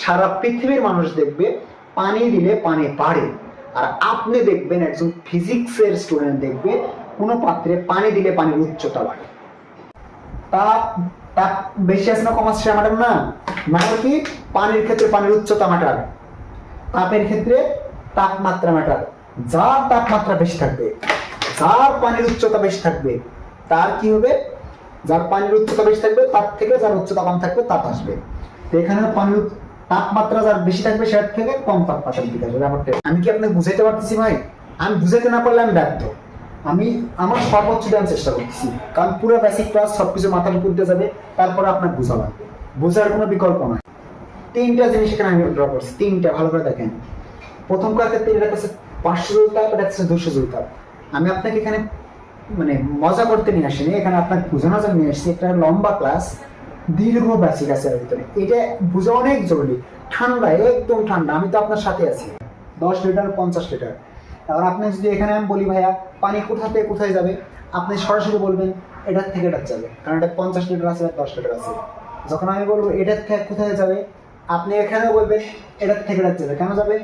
সারা পৃথিবীর মানুষ দেখবে পানি দিলে পানি বাড়ে আর আপনি দেখবেন একজন ফিজিক্সের স্টুডেন্ট দেখবে, কোনো পাত্রে পানি দিলে পানির উচ্চতা বাড়ে। তাপ তাপ বেশি আছে না, কম আছে ম্যাডাম না। ম্যাটার কি? পানির ক্ষেত্রে পানির উচ্চতা ম্যাটার তাপের ক্ষেত্রে তাপমাত্রা ম্যাটার যার তাপমাত্রা বেশি থাকবে, যার পানির উচ্চতা বেশি থাকবে, তার কি হবে? যার পানির উচ্চতা বেশি থাকবে, তার থেকে যার উচ্চতা কম থাকবে তাপ আসবে। এখানে পানির তাপমাত্রা যার বেশি থাকবে সেটার থেকে কম তাপমাত্রার দিকে আসবে ব্যাপারটা আমি কি আপনাকে বুঝাইতে পারতেছি ভাই? আমি বুঝাইতে না পারলে আমি ব্যর্থ। আমি আমার সর্বোচ্চ দেওয়ার চেষ্টা করতেছি। কারণ পুরো বেসিক ক্লাস সবকিছু মাথার উপর দিয়ে যাবে, তারপরে আপনার বোঝা লাগবে। বোঝার কোনো বিকল্প নয় তিনটা জিনিস এখানে আমি ড্র করছি। তিনটা, ভালো করে দেখেন। প্রথম কার ক্ষেত্রে এটা হচ্ছে পাঁচশো জুল তাপ, এটা হচ্ছে দুশো জুল তাপ। আমি আপনাকে এখানে মানে মজা করতে নিয়ে আসিনি, এখানে আপনাকে বোঝানোর জন্য নিয়ে আসছি। একটা লম্বা ক্লাস দীর্ঘ বেসিক আছে এর ভিতরে। এটা বোঝা অনেক জরুরি। ঠান্ডা, একদম ঠান্ডা, আমি তো আপনার সাথে আছি। দশ লিটার, পঞ্চাশ লিটার। এবার আপনি যদি এখানে আমি বলি, ভাইয়া, পানি কোথা থেকে, কোথায় যাবে? আপনি সরাসরি বলবেন, এটার থেকে এটার যাবে। কারণ এটা পঞ্চাশ লিটার আছে, দশ লিটার আছে। যখন আমি বলব, এটার থেকে কোথায় যাবে? আপনি এখানেও বলবেন, এটার থেকে এটার যাবে। কেন যাবে?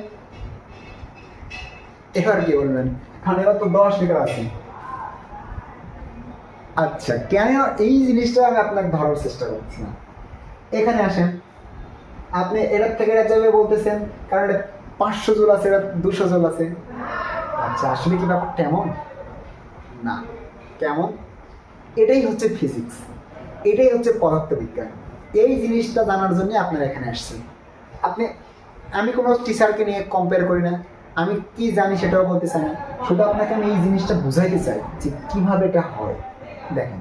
এবার কি বলবেন? কারণ এবার তো দশ লিটার আছে। আচ্ছা কেন এই জিনিসটা আমি আপনাকে ধরার চেষ্টা করছি না? এখানে আসেন। আপনি এটার থেকে এটা যাবে বলতেছেন, কারণ এটা পাঁচশো জোল আছে, এটা দুশো জোল আছে। আচ্ছা আসলে কি ব্যাপারটা এমন না, কেমন? এটাই হচ্ছে ফিজিক্স এটাই হচ্ছে পদার্থবিজ্ঞান। এই জিনিসটা জানার জন্য আপনারা এখানে আসছেন। আপনি, আমি কোনো টিচারকে নিয়ে কম্পেয়ার করি না, আমি কি জানি সেটাও বলতে চাই না। শুধু আপনাকে আমি এই জিনিসটা বুঝাইতে চাই যে কীভাবে এটা হয়। দেখেন।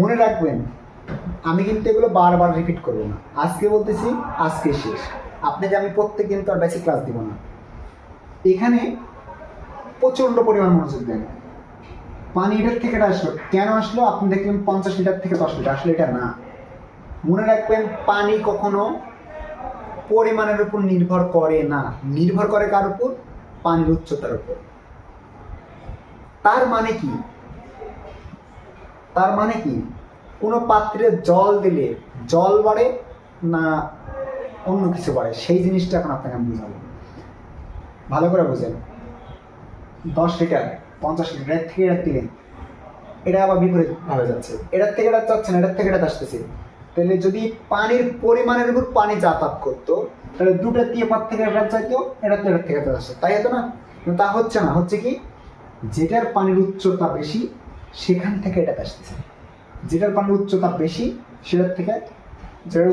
মনে রাখবেন, আমি কিন্তু এগুলো বারবার রিপিট করব না। আজকে বলতেছি, আজকে শেষ। আপনাকে আমি প্রত্যেক দিন তো আর বেশি ক্লাস দিব না। এখানে প্রচণ্ড পরিমাণ মনোযোগ দেন। পানি এটার থেকে এটা আসলো। কেন আসলো? আপনি দেখলেন পঞ্চাশ লিটার থেকে দশ লিটার। আসলে এটা না। মনে রাখবেন, পানি কখনো পরিমাণের উপর নির্ভর করে না। নির্ভর করে কার উপর? পানির উচ্চতার উপর। তার মানে কি? তার মানে কি? কোনো পাত্রে জল দিলে জল বাড়ে না অন্য কিছু বাড়ে? সেই জিনিসটা এখন আপনাকে আমি বুঝাবো। ভালো করে বুঝেন। দশ লিটার, পঞ্চাশ লিটার, এর থেকে এটা দিলেন এটা আবার বিপরীত ভাবে যাচ্ছে। এটার থেকে এটা চাচ্ছে না, এটার থেকে এটা আসতেছে। তাহলে যদি পানির পরিমাণের উপর পানি যাতায়াত করতো, তাহলে দুটো দিয়ে পাত থেকে এটা চাইতো এটা তো এটার থেকে আসছে তাই হতো না? তা হচ্ছে না। হচ্ছে কি? যেটার পানির উচ্চতা বেশি, সেখান থেকে এটা আসতেছে যেটার পানির উচ্চতা বেশি, সেটার থেকে, যেটার